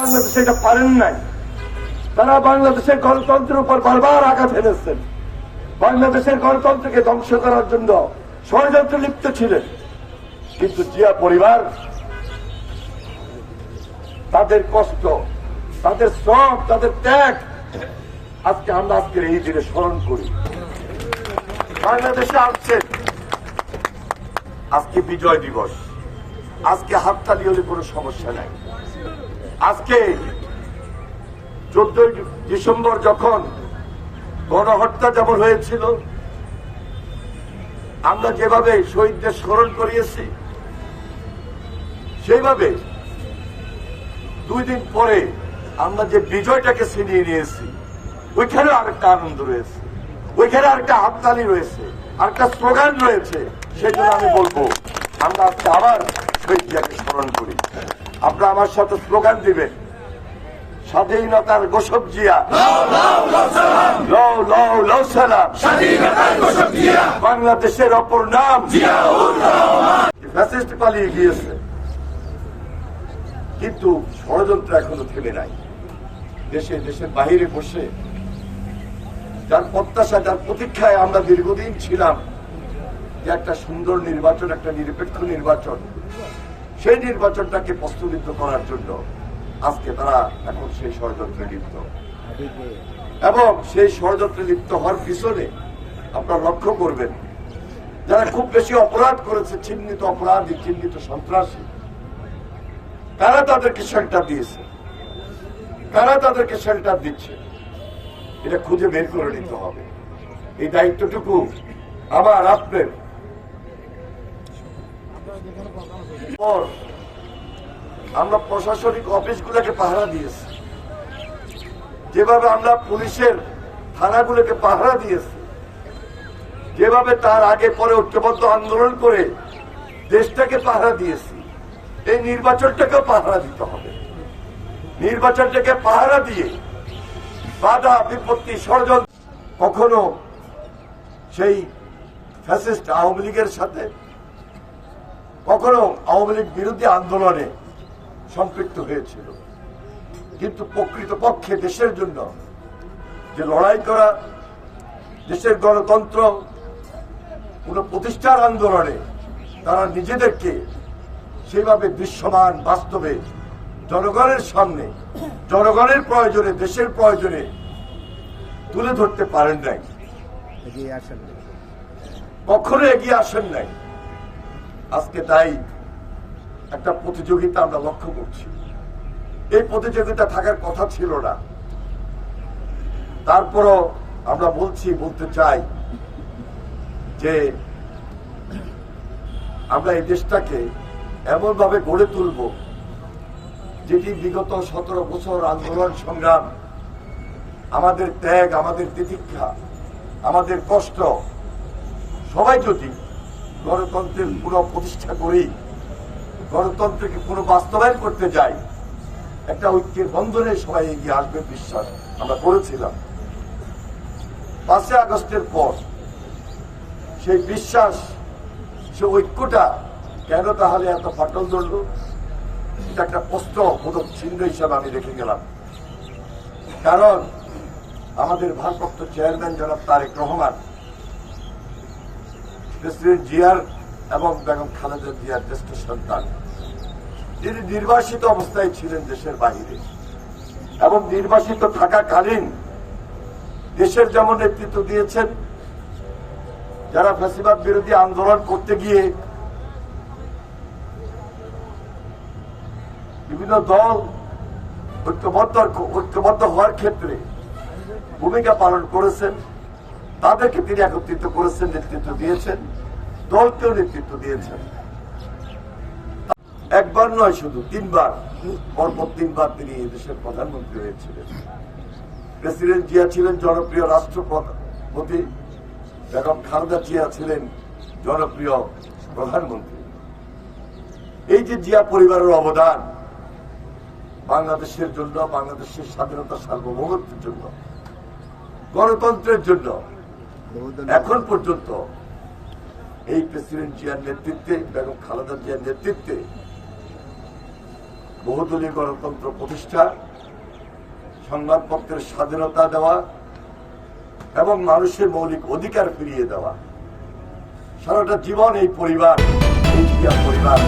বাংলাদেশে এটা পারেন নাই। তারা বাংলাদেশের গণতন্ত্রের উপর বারবার আঘাত এনেছেন। বাংলাদেশের গণতন্ত্রকে ধ্বংস করার জন্য ষড়যন্ত্রে লিপ্ত ছিলেন। কিন্তু জিয়া পরিবার, তাদের কষ্ট, তাদের শ্রম, তাদের ত্যাগ, আজকে আমরা আজকের এই দিনে স্মরণ করি। বাংলাদেশে আসছেন। আজকে বিজয় দিবস। আজকে হাততালি হলে কোনো সমস্যা নাই। আজকে চোদ্দই ডিসেম্বর যখন গণহত্যা যেমন হয়েছিল, আমরা যেভাবে শহীদদের স্মরণ করিয়েছি, সেইভাবে দুই দিন পরে আমরা যে বিজয়টাকে ছিনিয়ে নিয়েছি, ওইখানেও আরেকটা আনন্দ রয়েছে, ওইখানে আরেকটা হাততালি রয়েছে, আরেকটা স্লোগান রয়েছে, সেই আমি বলব, আমরা আজকে আবার শহীদ স্মরণ করি। আপনারা আমার সাথে স্লোগান দিবেন। স্বাধীনতার গোসব জিয়া। বাংলাদেশের অপর নাম। ফ্যাসিস্ট পালিয়ে গিয়েছে। কিন্তু ষড়যন্ত্র এখনও থেমে নাই। দেশে দেশের বাহিরে বসে যার প্রত্যাশা যার প্রতীক্ষায় আমরা দীর্ঘদিন ছিলাম যে একটা সুন্দর নির্বাচন একটা নিরপেক্ষ নির্বাচন সেই নির্বাচনটাকে প্রস্তুত করার জন্য আজকে তারা এখন সেই ষড়যন্ত্রে লিপ্ত। এবং সেই ষড়যন্ত্রে লিপ্ত হওয়ার পিছনে আপনারা লক্ষ্য করবেন, যারা খুব বেশি অপরাধ করেছে, চিহ্নিত অপরাধী, চিহ্নিত সন্ত্রাসী কারা তাদেরকে শেল্টার দিয়েছে। কারা তাদেরকে শেল্টার দিচ্ছে। এটা খুঁজে বের করে নিতে হবে। এই দায়িত্বটুকু আমার, আপনার আমরা প্রশাসনিক অফিসগুলোকে পাহারা দিয়েছি। যেভাবে আমরা পুলিশের থানাগুলোকে পাহারা দিয়েছি, যেভাবে তার আগে পরে ঐক্যবদ্ধ আন্দোলন করে দেশটাকে পাহারা দিয়েছি, এই নির্বাচনটাকেও পাহারা দিতে হবে। নির্বাচনটাকে পাহারা দিয়ে বাধা বিপত্তি ষড়যন্ত্র কখনো সেই ফ্যাসিস্ট আওয়ামী লীগের সাথে কখনো আওয়ামী লীগ বিরোধী আন্দোলনে সম্পৃক্ত হয়েছিল। কিন্তু প্রকৃতপক্ষে দেশের জন্য যে লড়াই করা দেশের গণতন্ত্র কোন প্রতিষ্ঠার আন্দোলনে তারা নিজেদেরকে সেভাবে দৃশ্যমান বাস্তবে জনগণের সামনে জনগণের প্রয়োজনে দেশের প্রয়োজনে তুলে ধরতে পারেন নাই। কখনো এগিয়ে আসেন নাই। আজকে তাই একটা প্রতিযোগিতা আমরা লক্ষ্য করছি। এই প্রতিযোগিতা থাকার কথা ছিল না। তারপরও আমরা বলছি, বলতে চাই যে আমরা এই দেশটাকে এমন ভাবে গড়ে তুলব যেটি বিগত সতেরো বছর আন্দোলন, সংগ্রাম, আমাদের ত্যাগ, আমাদের তিতিক্ষা, আমাদের কষ্ট, সবাই যদি গণতন্ত্রের পুরো প্রতিষ্ঠা করি গণতন্ত্রকে পুরো বাস্তবায়ন করতে যাই, একটা ঐক্যের বন্ধনে সবাই এগিয়ে আসবে বিশ্বাস আমরা করেছিলাম। পাঁচই আগস্টের পর সেই বিশ্বাস, সে ঐক্যটা কেন তাহলে এত ফাটল ধরল? এটা একটা প্রশ্ন বোধক চিহ্ন হিসাবে আমি রেখে গেলাম। কারণ আমাদের ভারপ্রাপ্ত চেয়ারম্যান জনাব তারেক রহমান প্রেসিডেন্ট জিয়ার এবং বেগম খালেদা জিয়ার জ্যেষ্ঠ সন্তান, যিনি নির্বাসিত অবস্থায় ছিলেন দেশের বাহিরে এবং নির্বাসিত থাকাকালীন দেশের যেমন নেতৃত্ব দিয়েছেন, যারা ফ্যাসিবাদ বিরোধী আন্দোলন করতে গিয়ে বিভিন্ন দল ঐক্যবদ্ধ ঐক্যবদ্ধ হওয়ার ক্ষেত্রে ভূমিকা পালন করেছেন, তাদেরকে তিনি একত্রিত করেছেন, নেতৃত্ব দিয়েছেন। দলকেও নেতৃত্ব দিয়েছেন একবার নয় শুধু, তিনবার। পরপর তিনবার তিনি এই দেশের প্রধানমন্ত্রী হয়েছিলেন। প্রেসিডেন্ট জিয়া ছিলেন জনপ্রিয় রাষ্ট্রপতি, বেগম খালেদা জিয়া ছিলেন জনপ্রিয় প্রধানমন্ত্রী। এই যে জিয়া পরিবারের অবদান, বাংলাদেশের জন্য, বাংলাদেশের স্বাধীনতা সার্বভৌমত্বের জন্য, গণতন্ত্রের জন্য, এখন পর্যন্ত এই প্রেসিডেন্ট জিয়ার নেতৃত্বে বেগম খালেদা জিয়ার নেতৃত্বে বহুদলীয় গণতন্ত্র প্রতিষ্ঠা, সংবাদপত্রের স্বাধীনতা দেওয়া এবং মানুষের মৌলিক অধিকার ফিরিয়ে দেওয়া। সারাটা জীবন এই পরিবার এই পরিবার